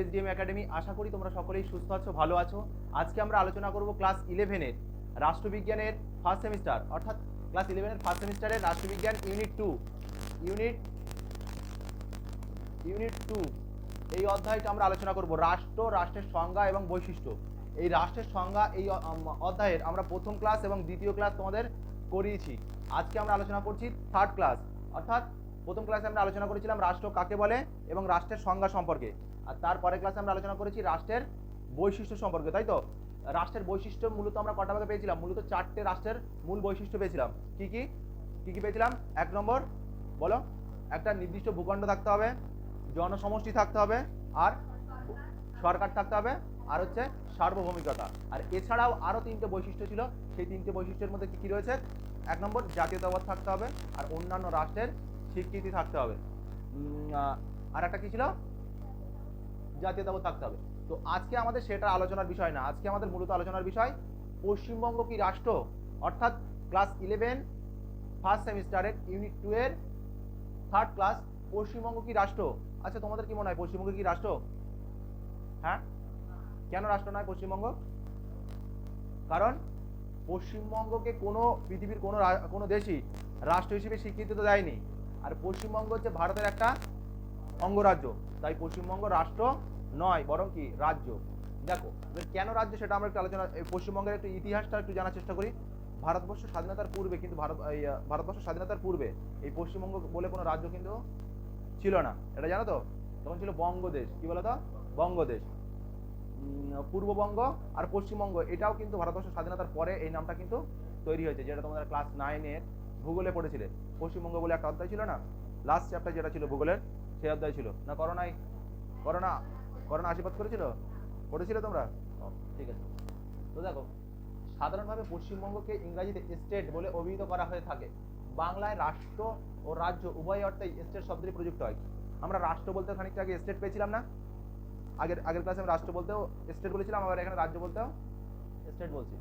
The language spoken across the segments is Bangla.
এসডিএম একাডেমি আশা করি তোমরা সকলেই সুস্থ আছো, ভালো আছো। আজকে আমরা আলোচনা করব ক্লাস ইলেভেনের, রাষ্ট্রবিজ্ঞানের ফার্স্ট সেমিস্টার অর্থাৎ ক্লাস ইলেভেনের ফার্স্ট সেমিস্টারের রাষ্ট্রবিজ্ঞান unit two unit unit two এই অধ্যায়টা আমরা আলোচনা করব। রাষ্ট্র, রাষ্ট্রের সংজ্ঞা এবং বৈশিষ্ট্য। এই রাষ্ট্রের সংজ্ঞা, এই অধ্যায়ের আমরা প্রথম ক্লাস এবং দ্বিতীয় ক্লাস তোমাদের করিয়েছি। আজকে আমরা আলোচনা করছি থার্ড ক্লাস অর্থাৎ প্রথম ক্লাসে আমরা আলোচনা করেছিলাম রাষ্ট্র কাকে বলে এবং রাষ্ট্রের সংজ্ঞা সম্পর্কে। আর তারপরে ক্লাসে আমরা আলোচনা করেছি রাষ্ট্রের বৈশিষ্ট্য সম্পর্কে, তাই তো? রাষ্ট্রের বৈশিষ্ট্য মূলত আমরা কটা ভাগে পেয়েছিলাম? মূলত চারটে রাষ্ট্রের মূল বৈশিষ্ট্য পেয়েছিলাম। কি কি? কি কি পেয়েছিলাম? এক নম্বর, বলো, একটা নির্দিষ্ট ভূখণ্ড থাকতে হবে, জনসমষ্টি থাকতে হবে, আর সরকার থাকতে হবে, আর হচ্ছে সার্বভৌমিকতা। আর এছাড়াও আরও তিনটে বৈশিষ্ট্য ছিল, সেই তিনটে বৈশিষ্ট্যের মধ্যে কী কী রয়েছে? এক নম্বর, জাতীয়তাবাদ থাকতে হবে, আর অন্যান্য রাষ্ট্রের স্বীকৃতি থাকতে হবে। আর একটা কী ছিল? জাতীয়তাবাদ থাকতে হবে। তো আজকে আমাদের সেটা আলোচনার বিষয় না। আজকে আমাদের মূলত আলোচনার বিষয়, পশ্চিমবঙ্গ কি রাষ্ট্র? অর্থাৎ ক্লাস ইলেভেন ফার্স্ট সেমিস্টারের ইউনিট টু এর থার্ড ক্লাস পশ্চিমবঙ্গ কি রাষ্ট্র? আচ্ছা তোমাদের কি মনে হয় পশ্চিমবঙ্গ কি রাষ্ট্র? হ্যাঁ? কেন রাষ্ট্র নয় পশ্চিমবঙ্গ? কারণ পশ্চিমবঙ্গকে কোনো, পৃথিবীর কোনো কোনো দেশই রাষ্ট্র হিসেবে স্বীকৃতি তো দেয়নি। আর পশ্চিমবঙ্গ হচ্ছে ভারতের একটা অঙ্গরাজ্য। তাই পশ্চিমবঙ্গ রাষ্ট্র নয়, বরং কি রাজ্য। দেখো, কেন রাজ্য সেটা আমরা একটু আলোচনা পশ্চিমবঙ্গের একটু ইতিহাসটা একটু জানার চেষ্টা করি। ভারতবর্ষ স্বাধীনতার পূর্বে কিন্তু ভারত ভারতবর্ষ স্বাধীনতার পূর্বে এই পশ্চিমবঙ্গ বলে কোনো রাজ্য কিন্তু ছিল না। এটা জানো তো? তখন ছিল বঙ্গদেশ। কি বলো তো বঙ্গদেশ পূর্ববঙ্গ আর পশ্চিমবঙ্গ, এটাও কিন্তু ভারতবর্ষ স্বাধীনতার পরে এই নামটা কিন্তু তৈরি হয়েছে, যেটা তোমাদের ক্লাস নাইনের ভূগোলে পড়েছিলে। পশ্চিমবঙ্গ বলে একটা অধ্যায় ছিল না? লাস্ট চ্যাপ্টার যেটা ছিল ভূগোলের সেই অধ্যায় ছিল। না করোনায় করোনা করোনা আশীর্বাদ করেছিল? পড়েছিলে তোমরা? ঠিক আছে। তো দেখো, সাধারণভাবে পশ্চিমবঙ্গকে ইংরাজিতে স্টেট বলে অভিহিত করা হয়ে থাকে। বাংলায় রাষ্ট্র ও রাজ্য উভয় অর্থেই স্টেট শব্দটি প্রযুক্ত হয়। আমরা রাষ্ট্র বলতে খানিকটা আগে স্টেট পেয়েছিলাম না? আগের আগের ক্লাসে আমি রাষ্ট্র বলতেও স্টেট বলেছিলাম, আবার এখানে রাজ্য বলতেও স্টেট বলছি।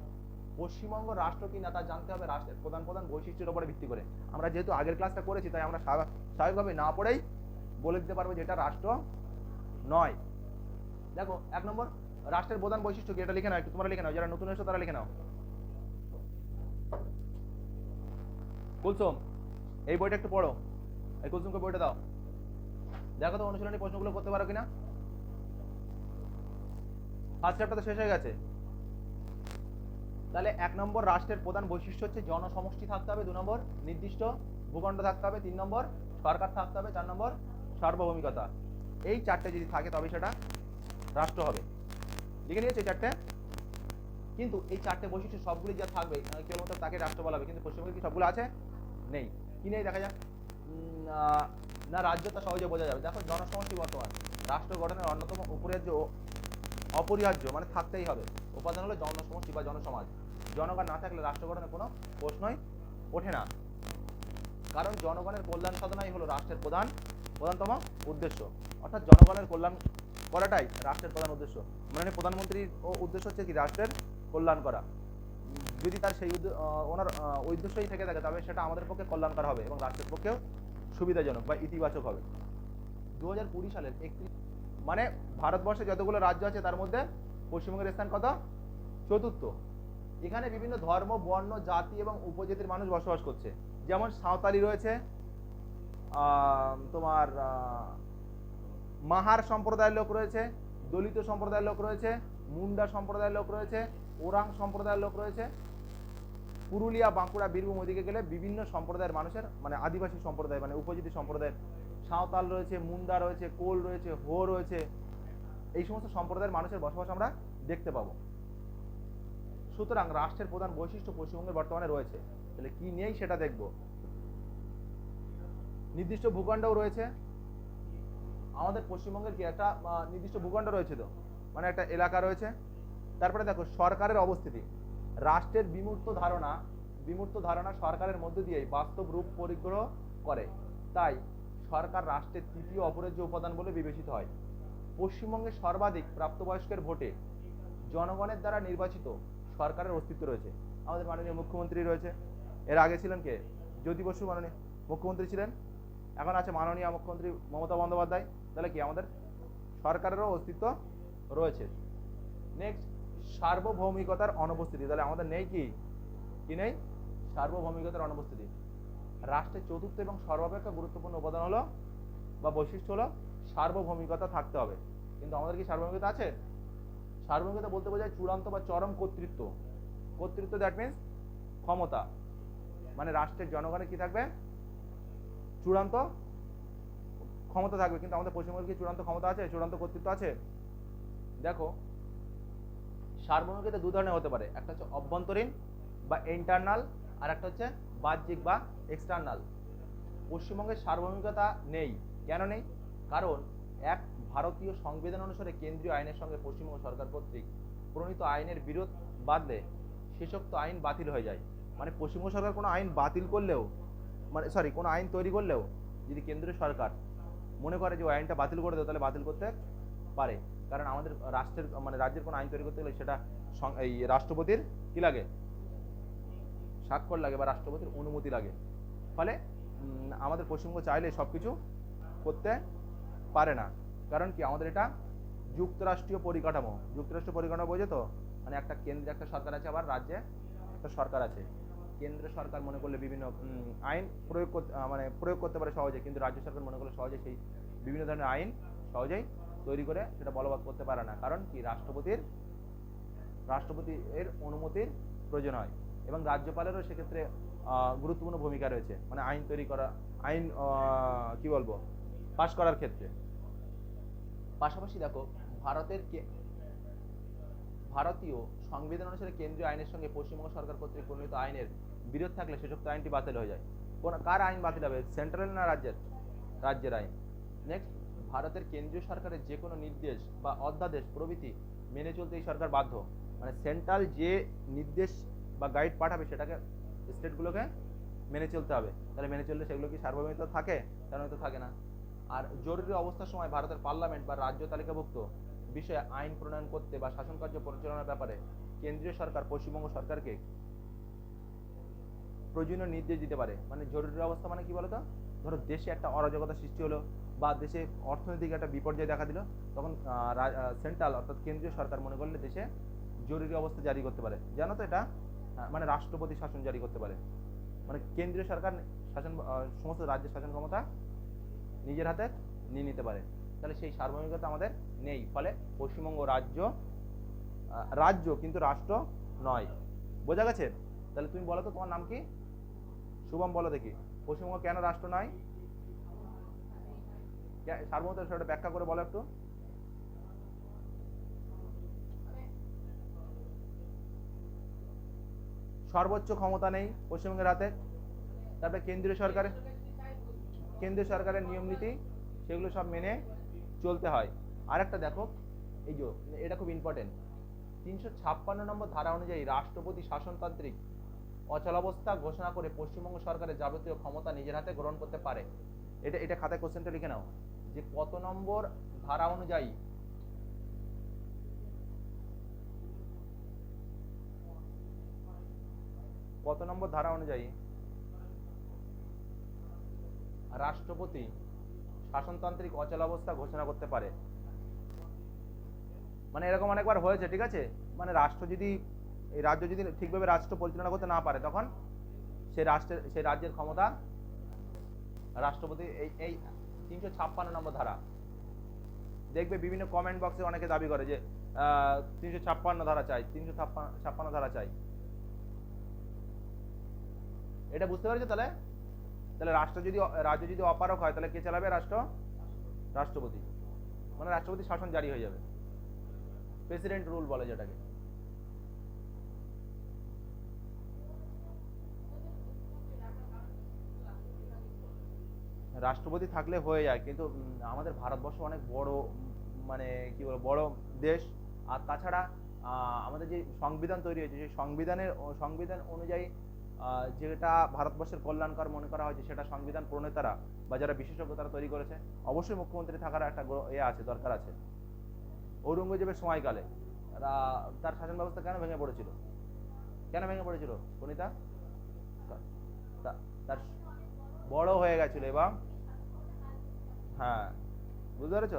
পশ্চিমবঙ্গ রাষ্ট্র কি না তা জানতে হবে রাষ্ট্রের প্রধান প্রধান বৈশিষ্ট্যের উপরে ভিত্তি করে। আমরা যেহেতু আগের ক্লাসটা করেছি, তাই আমরা স্বাভা- স্বাভাবিকভাবে না পড়েই বলে দিতে পারব যে এটা রাষ্ট্র নয়। দেখো, এক নম্বর, রাষ্ট্রের প্রধান বৈশিষ্ট্য কি? এটা লিখে নাও একটু, তোমরা লিখে নাও, যারা নতুন এসো তারা লিখে নাও। কুলসুম, এই বইটা একটু পড়ো। এই কুলসুমকে বইটা দাও। দেখো তো, অনুশীলনী প্রশ্নগুলো করতে পারো কিনা? ফার্স্ট চ্যাপ্টার তো শেষ হয়ে গেছে। তাহলে এক নম্বর, রাষ্ট্রের প্রধান বৈশিষ্ট্য হচ্ছে জনসমষ্টি থাকতে হবে, দু নম্বর, নির্দিষ্ট ভূখণ্ড থাকতে হবে, তিন নম্বর, সরকার থাকতে হবে, চার নম্বর সার্বভৌমিকতা। এই চারটে যদি থাকে তবে সেটা রাষ্ট্র হবে। লিখে নিয়েছে চারটে। কিন্তু এই চারটে বৈশিষ্ট্য সবগুলি যা থাকবে কেবলমাত্র তাকে রাষ্ট্র বলা হবে। কিন্তু পশ্চিমবঙ্গে কি সবগুলো আছে? নেই। কি নেই দেখা যাক। না, রাজ্য তা সহজে বোঝা যাবে। দেখো, জনসমষ্টি বর্তমান। রাষ্ট্র গঠনের অন্যতম অপরিহার্য অপরিহার্য মানে থাকতেই হবে। উপাদান হলো জনসমষ্টি বা জনসমাজ। জনগণ না থাকলে রাষ্ট্র গঠনের কোনো প্রশ্নই ওঠে না। কারণ জনগণের কল্যাণ সাধনাই হলো রাষ্ট্রের প্রধান প্রধানতম উদ্দেশ্য। অর্থাৎ জনগণের কল্যাণ করাটাই রাষ্ট্রের প্রধান উদ্দেশ্য। মানে প্রধানমন্ত্রীর ও উদ্দেশ্য হচ্ছে কি? রাষ্ট্রের কল্যাণ করা। যদি তার সেই ওনার উদ্দেশ্যই থেকে থাকে, তবে সেটা আমাদের পক্ষে কল্যাণকর হবে এবং রাষ্ট্রের পক্ষেও সুবিধাজনক বা ইতিবাচক হবে। দু হাজার কুড়ি সালের একত্রিশ মানে ভারতবর্ষে যতগুলো রাজ্য আছে, তার মধ্যে পশ্চিমবঙ্গের স্থান কত? চতুর্থ। এখানে বিভিন্ন ধর্ম, বর্ণ, জাতি এবং উপজাতির মানুষ বসবাস করছে। যেমন সাঁওতালি রয়েছে তোমার মাহার সম্প্রদায়ের লোক রয়েছে, দলিত সম্প্রদায়ের লোক রয়েছে, মুন্ডা সম্প্রদায়ের লোক রয়েছে, ওরাং সম্প্রদায়ের লোক রয়েছে। পুরুলিয়া, বাঁকুড়া, বীরভূম ওদিকে গেলে বিভিন্ন সম্প্রদায়ের মানুষের মানে আদিবাসী সম্প্রদায় মানে উপজাতি সম্প্রদায়ের সাঁওতাল রয়েছে, মুন্ডা রয়েছে, কোল রয়েছে, হো রয়েছে, এই সমস্ত সম্প্রদায়ের মানুষের বসবাস আমরা দেখতে পাবো। সুতরাং রাষ্ট্রের প্রধান বৈশিষ্ট্য পশ্চিমবঙ্গের বর্তমানে রয়েছে। তাহলে কি নেই সেটা দেখব। নির্দিষ্ট ভূখণ্ডও রয়েছে। আমাদের পশ্চিমবঙ্গের কি একটা নির্দিষ্ট ভূখণ্ড রয়েছে তো? মানে একটা এলাকা রয়েছে। তারপরে দেখো, সরকারের অবস্থিতি। রাষ্ট্রের বিমূর্ত ধারণা বিমূর্ত ধারণা সরকারের মধ্য দিয়েই বাস্তব রূপ পরিগ্রহ করে। তাই সরকার রাষ্ট্রের তৃতীয় অপরাজ্য উপাদান বলে বিবেচিত হয়, পশ্চিমবঙ্গে সর্বাধিক প্রাপ্তবয়স্কের ভোটে জনগণের দ্বারা নির্বাচিত সরকারের অস্তিত্ব রয়েছে। আমাদের মাননীয় মুখ্যমন্ত্রী রয়েছে। এর আগে ছিলেন কে? জ্যোতি বসু মাননীয় মুখ্যমন্ত্রী ছিলেন। এখন আছে মাননীয় মুখ্যমন্ত্রী মমতা বন্দ্যোপাধ্যায়। তাহলে কি আমাদের সরকারেরও অস্তিত্ব রয়েছে। নেক্সট সার্বভৌমিকতার অনুপস্থিতি। তাহলে আমাদের নেই কি? কি নেই? সার্বভৌমিকতার অনুপস্থিতি। রাষ্ট্রের চতুর্থ এবং সর্বাপেক্ষা গুরুত্বপূর্ণ উপাদান হলো বা বৈশিষ্ট্য হলো সার্বভৌমিকতা থাকতে হবে। কিন্তু আমাদের কি সার্বভৌমিকতা আছে? সার্বভৌমিকতা বলতে বোঝায় চূড়ান্ত বা চরম কর্তৃত্ব। কর্তৃত্ব দ্যাট মিন্স ক্ষমতা। মানে রাষ্ট্রের জনগণের কি থাকবে? চূড়ান্ত ক্ষমতা থাকবে, কিন্তু আমাদের পশ্চিমবঙ্গের কি চূড়ান্ত ক্ষমতা আছে? চূড়ান্ত কর্তৃত্ব আছে? দেখো সার্বভৌমিকতা দু ধরনের হতে পারে। একটা হচ্ছে অভ্যন্তরীণ বা ইন্টারনাল আর একটা হচ্ছে বাহ্যিক বা এক্সটার্নাল পশ্চিমবঙ্গের সার্বভৌমিকতা নেই। কেন নেই? কারণ এক ভারতীয় সংবিধান অনুসারে কেন্দ্রীয় আইনের সঙ্গে পশ্চিমবঙ্গ সরকার কর্তৃক প্রণীত আইনের বিরোধ বাদলে শেষোক্ত আইন বাতিল হয়ে যায়। মানে পশ্চিমবঙ্গ সরকার কোনো আইন বাতিল করলেও মানে সরি কোনো আইন তৈরি করলেও যদি কেন্দ্রীয় সরকার মনে করে যে ওই আইনটা বাতিল করে দেয়, তাহলে বাতিল করতে পারে। কারণ আমাদের রাষ্ট্রের মানে রাজ্যের কোনো আইন তৈরি করতে গেলে সেটা এই রাষ্ট্রপতির কি লাগে? স্বাক্ষর লাগে বা রাষ্ট্রপতির অনুমতি লাগে। ফলে আমাদের পশ্চিমবঙ্গ চাইলে সব কিছু করতে পারে না। কারণ কি? আমাদের এটা যুক্তরাষ্ট্রীয় পরিকাঠামো। যুক্তরাষ্ট্রীয় পরিকাঠামো বোঝে তো? মানে একটা কেন্দ্রে একটা সরকার আছে, আবার রাজ্যে একটা সরকার আছে। কেন্দ্র সরকার মনে করলে বিভিন্ন আইন প্রয়োগ করতে মানে প্রয়োগ করতে পারে সহজে, কিন্তু রাজ্য সরকার মনে করলে সহজে সেই বিভিন্ন ধরনের আইন সহজেই তৈরি করে সেটা বলবৎ করতে পারে না। কারণ কি? রাষ্ট্রপতির রাষ্ট্রপতি এর অনুমতির প্রয়োজন হয় এবং রাজ্যপালেরও সেক্ষেত্রে গুরুত্বপূর্ণ ভূমিকা রয়েছে। মানে আইন তৈরি করা, আইন কি বলব? পাশ করার ক্ষেত্রে। পাশাপাশি দেখো, ভারতের ভারতীয় সংবিধান অনুসারে কেন্দ্রীয় আইনের সঙ্গে পশ্চিমবঙ্গ সরকার কর্তৃক প্রণীত আইনের বিরোধ থাকলে সেসব আইনটি বাতিল হয়ে যায়। কোন, কার আইন বাতিল হবে? সেন্ট্রাল না রাজ্যের? রাজ্যের আইন। নেক্সট ভারতের কেন্দ্রীয় সরকারের যে কোনো নির্দেশ বা অধ্যাদেশ, প্রভৃতি মেনে চলতে এই সরকার বাধ্য। মানে সেন্ট্রাল যে নির্দেশ বা গাইড পাঠাবে, সেটাকে স্টেটগুলোকে মেনে চলতে হবে। তাহলে মেনে চললে সেগুলো কি সার্বভৌমিকতা থাকে? তেমন তো থাকে না। আর জরুরি অবস্থার সময় ভারতের পার্লামেন্ট বা রাজ্য তালিকাভুক্ত বিষয়ে আইন প্রণয়ন করতে বা শাসন কার্য পরিচালনার ব্যাপারে কেন্দ্রীয় সরকার, পশ্চিমবঙ্গ সরকারকে প্রয়োজনীয় নির্দেশ দিতে পারে। মানে জরুরি অবস্থা মানে কি বলতো? ধরো দেশে একটা অরাজকতা সৃষ্টি হলো বা দেশে অর্থনৈতিক একটা বিপর্যয় দেখা দিল, তখন সেন্ট্রাল অর্থাৎ কেন্দ্রীয় সরকার মনে করলে দেশে জরুরি অবস্থা জারি করতে পারে। জানো তো এটা? মানে রাষ্ট্রপতি শাসন জারি করতে পারে। মানে কেন্দ্রীয় সরকার শাসন সমস্ত রাজ্যের শাসন ক্ষমতা নিজের হাতে নিয়ে নিতে পারে। তাহলে সেই সার্বভৌমিকতা আমাদের নেই। ফলে পশ্চিমবঙ্গ রাজ্য রাজ্য কিন্তু রাষ্ট্র নয়। বোঝা গেছে? তাহলে তুমি বলো তো তোমার নাম কি? শুভম বলো দেখি। পশ্চিমবঙ্গ কেন রাষ্ট্র নয়? কে- সেটা ব্যাখ্যা করে বলো একটু। সর্বোচ্চ ক্ষমতা নেই পশ্চিমবঙ্গের হাতে। তারপরে কেন্দ্রীয় সরকারের কেন্দ্রীয় সরকারের নিয়ম নীতি, সেগুলো সব মেনে চলতে হয়। আরেকটা দেখো, এই যে, এটা খুব ইম্পর্টেন্ট তিনশো ছাপ্পান্ন নম্বর ধারা অনুযায়ী রাষ্ট্রপতি শাসনতান্ত্রিক অচলাবস্থা ঘোষণা করে পশ্চিমবঙ্গ সরকারের যাবতীয় ক্ষমতা নিজের হাতে গ্রহণ করতে পারে। এটা এটা খাতায় কোশ্চেনটা লিখে নাও। যে কত নম্বর ধারা অনুযায়ী কত নম্বর ধারা অনুযায়ী রাষ্ট্রপতি শাসনতান্ত্রিক অচলাবস্থা ঘোষণা করতে পারে। মানে এরকম অনেকবার হয়েছে, ঠিক আছে? মানে রাষ্ট্র যদি, এই রাজ্য যদি ঠিকভাবে রাষ্ট্র পরিচালনা করতে না পারে, তখন সেই রাষ্ট্রের সেই রাজ্যের ক্ষমতা রাষ্ট্রপতি, এই এই তিনশো ছাপ্পান্ন নম্বর ধারা। দেখবে বিভিন্ন কমেন্ট বক্সে অনেকে দাবি করে যে তিনশো ছাপ্পান্ন ধারা চাই, তিনশো ছাপ্পান্ন ছাপ্পান্ন ধারা চাই। এটা বুঝতে পেরেছ তাহলে? তাহলে রাষ্ট্র যদি, রাজ্য যদি অপারক হয়, তাহলে কে চালাবে রাষ্ট্র? রাষ্ট্রপতি। মানে রাষ্ট্রপতি শাসন জারি হয়ে যাবে। প্রেসিডেন্ট রুল বলে যেটাকে। রাষ্ট্রপতি থাকলে হয়ে যায়, কিন্তু আমাদের ভারতবর্ষ অনেক বড় মানে কি বলব, বড় দেশ। আর তাছাড়া আমাদের যে সংবিধান তৈরি হয়েছে, সেই সংবিধানের, সংবিধান অনুযায়ী যেটা ভারতবর্ষের কল্যাণকর মনে করা হয়েছে সেটা সংবিধান প্রণেতারা বা যারা বিশেষজ্ঞ তারা তৈরি করেছে। অবশ্যই মুখ্যমন্ত্রী থাকার একটা এ আছে, দরকার আছে। ঔরঙ্গজেবের সময়কালে তার শাসন ব্যবস্থা কেন ভেঙে পড়েছিল? কেন ভেঙে পড়েছিল? সুনিতা তা- তা- তার বড় হয়ে গেছিল এবং হ্যাঁ বুঝতে পেরেছ?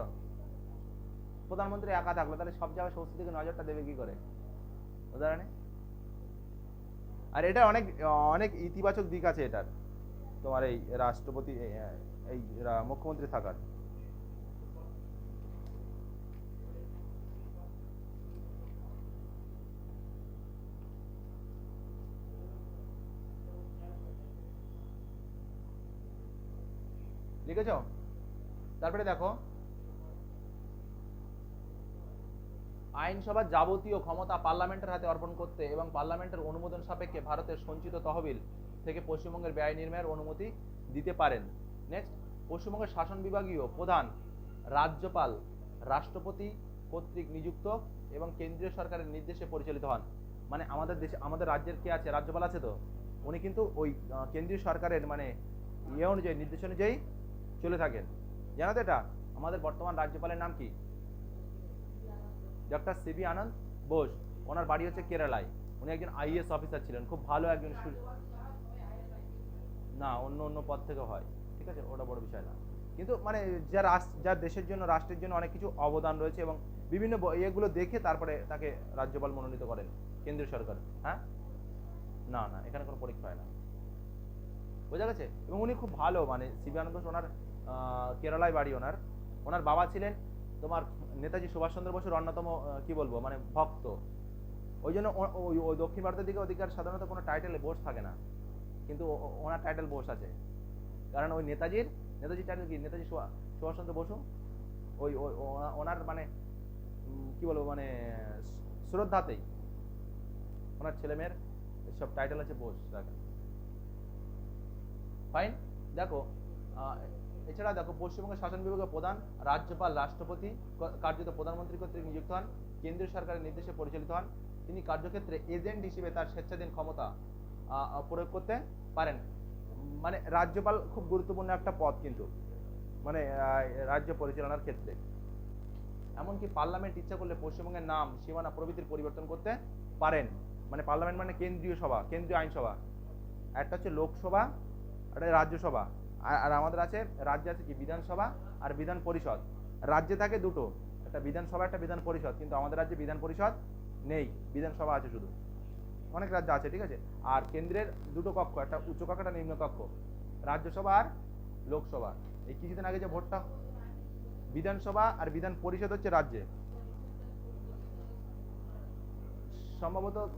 প্রধানমন্ত্রী একা থাকল, তাহলে সব জায়গায় সংস্কৃতির দিকে নজরটা দেবে কি করে? উদাহরণে আর এটা অনেক অনেক ইতিবাচক দিক আছে এটার। তোমার এই রাষ্ট্রপতি এই- মুখ্যমন্ত্রী থাকার। লিখেছ? তারপরে দেখো। আইনসভার যাবতীয় ক্ষমতা পার্লামেন্টের হাতে অর্পণ করতে এবং পার্লামেন্টের অনুমোদন সাপেক্ষে ভারতের সঞ্চিত তহবিল থেকে পশ্চিমবঙ্গের ব্যয় নির্ণয়ের অনুমতি দিতে পারেন। নেক্সট পশ্চিমবঙ্গের শাসন বিভাগীয় প্রধান রাজ্যপাল, রাষ্ট্রপতি কর্তৃক নিযুক্ত এবং কেন্দ্রীয় সরকারের নির্দেশে পরিচালিত হন। মানে আমাদের দেশে, আমাদের রাজ্যের কে আছে? রাজ্যপাল আছে তো? উনি কিন্তু ওই কেন্দ্রীয় সরকারের মানে ইয়ে অনুযায়ী, নির্দেশ অনুযায়ী চলে থাকেন। জানো তো এটা? আমাদের বর্তমান রাজ্যপালের নাম কি? ডক্টর সিবি আনন্দ বোস ওনার বাড়ি হচ্ছে কেরালায়। উনি একজন আইএস অফিসার ছিলেন, খুব ভালো একজন না, অন্য অন্য পদ থেকে হয়। ঠিক আছে? ওটা বড় বিষয় না। কিন্তু মানে যা রাষ্ট্র, যা দেশের জন্য, রাষ্ট্রের জন্য অনেক কিছু অবদান রয়েছে এবং বিভিন্ন ইয়েগুলো দেখে তারপরে তাকে রাজ্যপাল মনোনীত করেন কেন্দ্রীয় সরকার। হ্যাঁ? না না, এখানে কোনো পরীক্ষা হয় না। বোঝা গেছে? এবং উনি খুব ভালো মানে ঘোষ ওনার কেরালায় বাড়ি ওনার। ওনার বাবা ছিলেন তোমার নেতাজি সুভাষচন্দ্র বসুর অন্যতম কি বলব মানে ভক্ত। ওই জন্য ওই দক্ষিণ ভারতের দিকে আর সাধারণত কোনো টাইটেলে বোস থাকে না। কিন্তু ওনার টাইটেল বোস আছে। কারণ ওই নেতাজির নেতাজির টাইটেল কি? নেতাজি সুভা- সুভাষচন্দ্র বসু? ওই ওনার মানে কি বলব মানে শ্রদ্ধাতেই ওনার ছেলে মেয়ের সব টাইটেল আছে বোস ফাইন দেখো এছাড়া দেখো পশ্চিমবঙ্গের শাসন বিভাগের প্রধান, রাজ্যপাল, রাষ্ট্রপতি কার্যত প্রধানমন্ত্রী কর্তৃক নিযুক্ত হন, কেন্দ্রীয় সরকারের নির্দেশে পরিচালিত হন। তিনি কার্যক্ষেত্রে এজেন্ট হিসেবে তার স্বেচ্ছাধীন ক্ষমতা প্রয়োগ করতে পারেন। মানে রাজ্যপাল খুব গুরুত্বপূর্ণ একটা পদ কিন্তু মানে রাজ্য পরিচালনার ক্ষেত্রে। এমনকি পার্লামেন্ট ইচ্ছা করলে পশ্চিমবঙ্গের নাম, সীমানা প্রভৃতির পরিবর্তন করতে পারেন। মানে পার্লামেন্ট মানে কেন্দ্রীয় সভা, কেন্দ্রীয় আইনসভা। একটা হচ্ছে লোকসভা, একটা রাজ্যসভা। আর আমাদের আছে, রাজ্যে আছে কি? বিধানসভা আর বিধান পরিষদ। রাজ্যে থাকে দুটো। একটা বিধানসভা, একটা বিধান পরিষদ। কিন্তু আমাদের রাজ্যে বিধান পরিষদ নেই। বিধানসভা আছে শুধু। অনেক রাজ্য আছে, ঠিক আছে? আর কেন্দ্রের দুটো কক্ষ, একটা উচ্চ কক্ষ, একটা নিম্ন কক্ষ। রাজ্যসভা আর লোকসভা। এই কিছুদিন আগে যে ভোটটা, বিধানসভা আর বিধান পরিষদ হচ্ছে রাজ্যে। সম্ভবত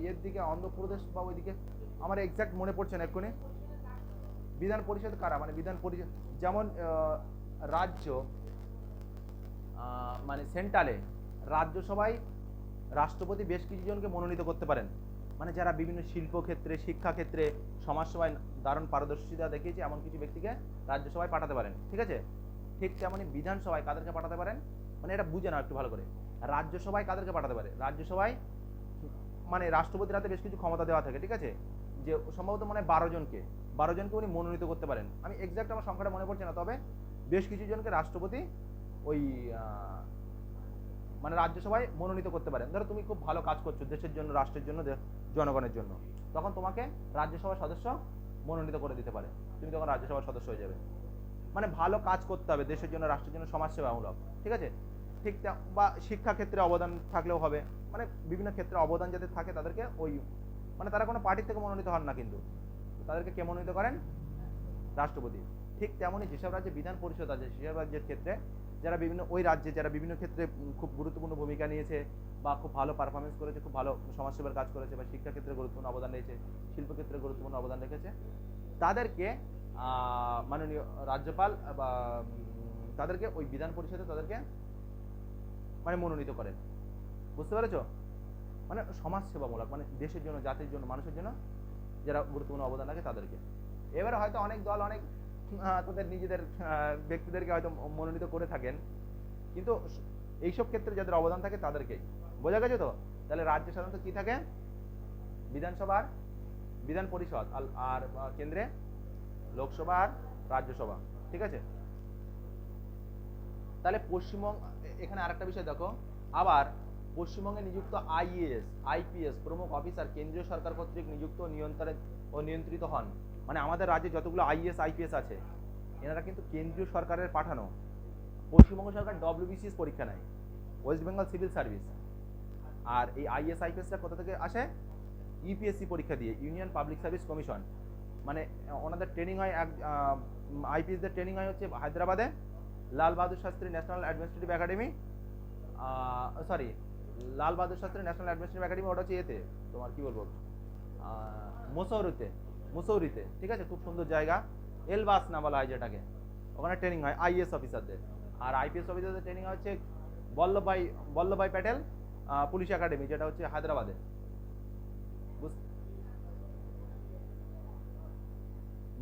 ইয়ের দিকে, অন্ধ্রপ্রদেশ বা ওইদিকে, আমার এক্সাক্ট মনে পড়ছে না এক্ষুনি। বিধান পরিষদ কারা? মানে বিধান পরিষদ যেমন রাজ্য মানে সেন্ট্রালে রাজ্যসভায় রাষ্ট্রপতি বেশ কিছু জনকে মনোনীত করতে পারেন। মানে যারা বিভিন্ন শিল্পক্ষেত্রে, শিক্ষাক্ষেত্রে সমাজসেবায় দারুণ পারদর্শিতা দেখিয়েছে এমন কিছু ব্যক্তিকে রাজ্যসভায় পাঠাতে পারেন। ঠিক আছে? ঠিক তেমনই বিধানসভায় কাদেরকে পাঠাতে পারেন? মানে এটা বুঝে নাও একটু ভালো করে। রাজ্যসভায় কাদেরকে পাঠাতে পারে? রাজ্যসভায় মানে রাষ্ট্রপতির হাতে বেশ কিছু ক্ষমতা দেওয়া থাকে, ঠিক আছে? যে সম্ভবত মানে বারো জনকে। বারো জনকে উনি মনোনীত করতে পারেন। আমি এক্সাক্ট আমার সংখ্যাটা মনে পড়ছে না, তবে বেশ কিছু জনকে রাষ্ট্রপতি ওই মানে রাজ্যসভায় মনোনীত করতে পারেন। ধরো তুমি খুব ভালো কাজ করছ দেশের জন্য, রাষ্ট্রের জন্য জনগণের জন্য। তখন তোমাকে রাজ্যসভার সদস্য মনোনীত করে দিতে পারে। তুমি তখন রাজ্যসভার সদস্য হয়ে যাবে। মানে ভালো কাজ করতে হবে দেশের জন্য, রাষ্ট্রের জন্য সমাজসেবামূলক, ঠিক আছে? ঠিক বা শিক্ষাক্ষেত্রে অবদান থাকলেও হবে। মানে বিভিন্ন ক্ষেত্রে অবদান যাদের থাকে তাদেরকে ওই মানে তারা কোনো পার্টির থেকে মনোনীত হন না কিন্তু। তাদেরকে কে মনোনীত করেন? রাষ্ট্রপতি। ঠিক তেমনই যেসব রাজ্যে বিধান পরিষদ আছে, সেসব রাজ্যের ক্ষেত্রে যারা বিভিন্ন, ওই রাজ্যে যারা বিভিন্ন ক্ষেত্রে খুব গুরুত্বপূর্ণ ভূমিকা নিয়েছে বা খুব ভালো পারফরমেন্স করেছে, খুব ভালো সমাজসেবার কাজ করেছে বা শিক্ষাক্ষেত্রে গুরুত্বপূর্ণ অবদান রেখেছে শিল্পক্ষেত্রে গুরুত্বপূর্ণ অবদান রেখেছে, তাদেরকে মাননীয় রাজ্যপাল বা তাদেরকে ওই বিধান পরিষদে তাদেরকে মানে মনোনীত করেন। বুঝতে পেরেছ? মানে সমাজসেবামূলক মানে দেশের জন্য, জাতির জন্য, মানুষের জন্য যারা গুরুত্বপূর্ণ অবদান রাখে তাদেরকে। এবারে হয়তো অনেক দল অনেক তাদের নিজেদের ব্যক্তিদেরকে হয়তো মনোনীত করে থাকেন। কিন্তু এইসব ক্ষেত্রে যাদের অবদান থাকে তাদেরকেই। বোঝা গেছে তো? তাহলে রাজ্যে সাধারণত কি থাকে? বিধানসভার, বিধান পরিষদ আর- কেন্দ্রে লোকসভা আর রাজ্যসভা। ঠিক আছে? তাহলে পশ্চিমবঙ্গ, এখানে আরেকটা বিষয় দেখো। আবার পশ্চিমবঙ্গে নিযুক্ত আইএএস, আইপিএস প্রমুখ অফিসার কেন্দ্রীয় সরকার কর্তৃক নিযুক্ত নিয়ন্ত্রণে ও নিয়ন্ত্রিত হন। মানে আমাদের রাজ্যে যতগুলো আইএস আইপিএস আছে, এনারা কিন্তু কেন্দ্রীয় সরকারের পাঠানো। পশ্চিমবঙ্গ সরকার ডব্লিউবিসিএস পরীক্ষা নেয়, ওয়েস্ট বেঙ্গল সিভিল সার্ভিস। আর এই আইএস আইপিএসটা কোথা থেকে আসে? ইপিএসসি পরীক্ষা দিয়ে, ইউনিয়ন পাবলিক সার্ভিস কমিশন। মানে ওনাদের ট্রেনিং হয় এক আইপিএসদের ট্রেনিং হয় হচ্ছে হায়দ্রাবাদে, Lal Bahadur Shastri national administrative academy sorry Lal Bahadur Shastri national administrative academy, ওটা হচ্ছে এতে। তোমার কি বলব? মুসৌরিতে মুসৌরিতে, ঠিক আছে? খুব সুন্দর জায়গা। এলবাস না বলা হয় যেটাকে। ওখানে ট্রেনিং হয় আইএস অফিসারদের আর আইপিএস অফিসারদের ট্রেনিং হচ্ছে বল্লভভাই বল্লভভাই প্যাটেল পুলিশ একাডেমি, যেটা হচ্ছে হায়দ্রাবাদে।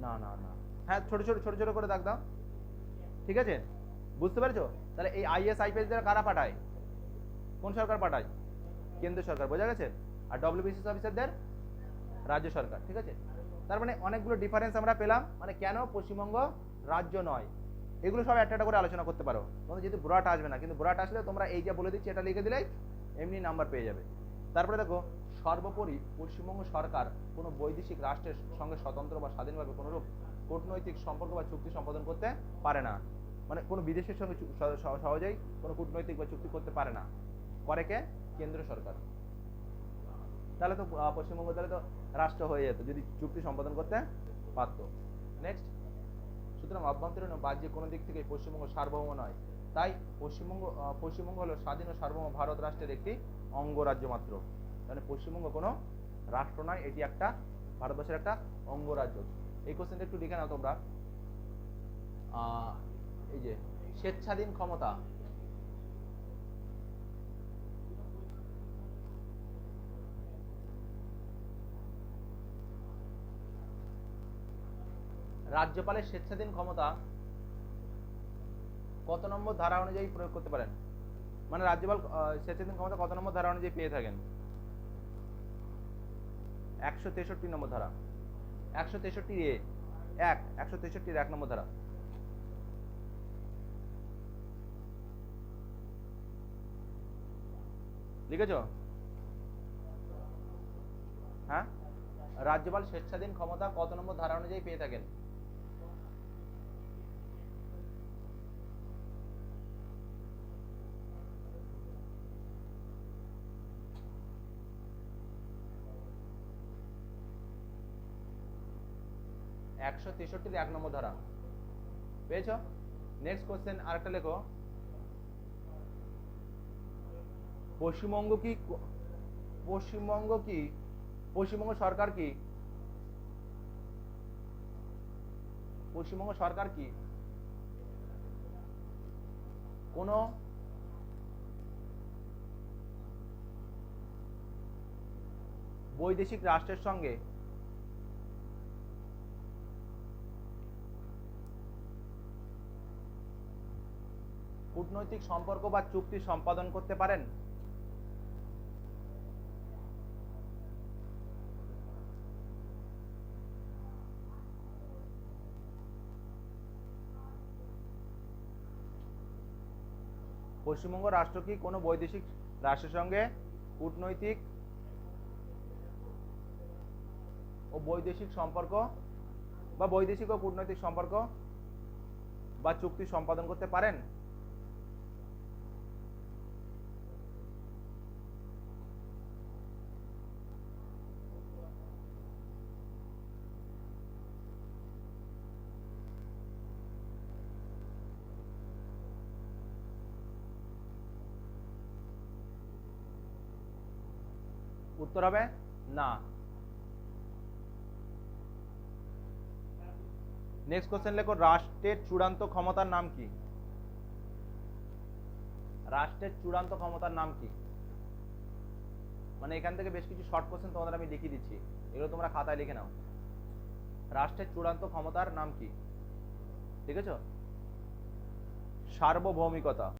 না না না। হ্যাঁ ছোট ছোট ছোট ছোট করে দাও। ঠিক আছে? বুঝতে পেরেছ? তাহলে এই আইএস আইপিএস যারা কারা পাঠায়? কোন সরকার পাঠায়? কেন্দ্র সরকার, বোঝা গেছে? আর ডব্লিউবিসিএস অফিসারদের রাজ্য সরকার, ঠিক আছে? তার মানে অনেকগুলো ডিফারেন্স আমরা পেলাম। মানে কেন পশ্চিমবঙ্গ রাজ্য নয়? এগুলো সব একটা একটা করে আলোচনা করতে পারো। তোমাদের যেহেতু বুড়াটা আসবে না, কিন্তু বুড়াটা আসলে তোমরা এই যা বলে দিচ্ছি, এটা লিখে দিলেই এমনি নাম্বার পেয়ে যাবে। তারপরে দেখো, সর্বোপরি পশ্চিমবঙ্গ সরকার কোনো বৈদেশিক রাষ্ট্রের সঙ্গে স্বতন্ত্র বা স্বাধীনভাবে কোনোরূপ কূটনৈতিক সম্পর্ক বা চুক্তি সম্পাদন করতে পারে না। মানে কোনো বিদেশের সঙ্গে সহজেই কোনো কূটনৈতিক বা চুক্তি করতে পারে না। করে কে? কেন্দ্র সরকার। তাহলে তো পশ্চিমবঙ্গ তাহলে তো রাষ্ট্র হয়ে যেত, যদি চুক্তি সম্পাদন করতে পারত। নেক্সট সুতরাং অভ্যন্তরীণ বাহ্যিক কোনো দিক থেকে পশ্চিমবঙ্গ সার্বভৌম নয়। তাই পশ্চিমবঙ্গ পশ্চিমবঙ্গ হলো স্বাধীন ও সার্বভৌম ভারত রাষ্ট্রের একটি অঙ্গরাজ্য মাত্র। মানে পশ্চিমবঙ্গ কোনো রাষ্ট্র নয়, এটি একটা ভারতবর্ষের একটা অঙ্গরাজ্য। এই কোশ্চেনটা একটু লিখে নাও তোমরা। এই যে, স্বেচ্ছাধীন ক্ষমতা। রাজ্যপালের স্বেচ্ছাধীন ক্ষমতা কত নম্বর ধারা অনুযায়ী প্রয়োগ করতে পারেন? মানে রাজ্যপাল স্বেচ্ছাধীন ক্ষমতা কত নম্বর ধারা অনুযায়ী পেয়ে থাকেন? একশো তেষট্টি নম্বর ধারা। একশো তেষট্টি এ, এক, একশো তেষট্টির এক নম্বর ধারা। লিখেছ? হ্যাঁ? রাজ্যপাল স্বেচ্ছাধীন ক্ষমতা কত নম্বর ধারা অনুযায়ী পেয়ে থাকেন? একশো তেষট্টির এক নম্বর ধারা। পেয়েছ? নেক্সট আরেকটা লেখো। পশ্চিমবঙ্গ কি পশ্চিমবঙ্গ কি, পশ্চিমবঙ্গ সরকার কি? পশ্চিমবঙ্গ সরকার কি? কোন বৈদেশিক রাষ্ট্রের সঙ্গে কূটনৈতিক সম্পর্ক বা চুক্তি সম্পাদন করতে পারেন? পশ্চিমবঙ্গ রাষ্ট্র কি কোনো বৈদেশিক রাষ্ট্রের সঙ্গে কূটনৈতিক ও বৈদেশিক সম্পর্ক বা বৈদেশিক ও কূটনৈতিক সম্পর্ক বা চুক্তি সম্পাদন করতে পারেন? উত্তর হবে না। নেক্সট কোশ্চেন লেখো, রাষ্ট্রের চূড়ান্ত ক্ষমতার নাম কি? রাষ্ট্রের চূড়ান্ত ক্ষমতার নাম কি? মানে এখান থেকে বেশ কিছু শর্ট কোশ্চেন তোমাদের আমি লিখিয়ে দিচ্ছি। এগুলো তোমরা খাতায় লিখে নাও। রাষ্ট্রের চূড়ান্ত ক্ষমতার নাম কি? ঠিক আছে সার্বভৌমিকতা।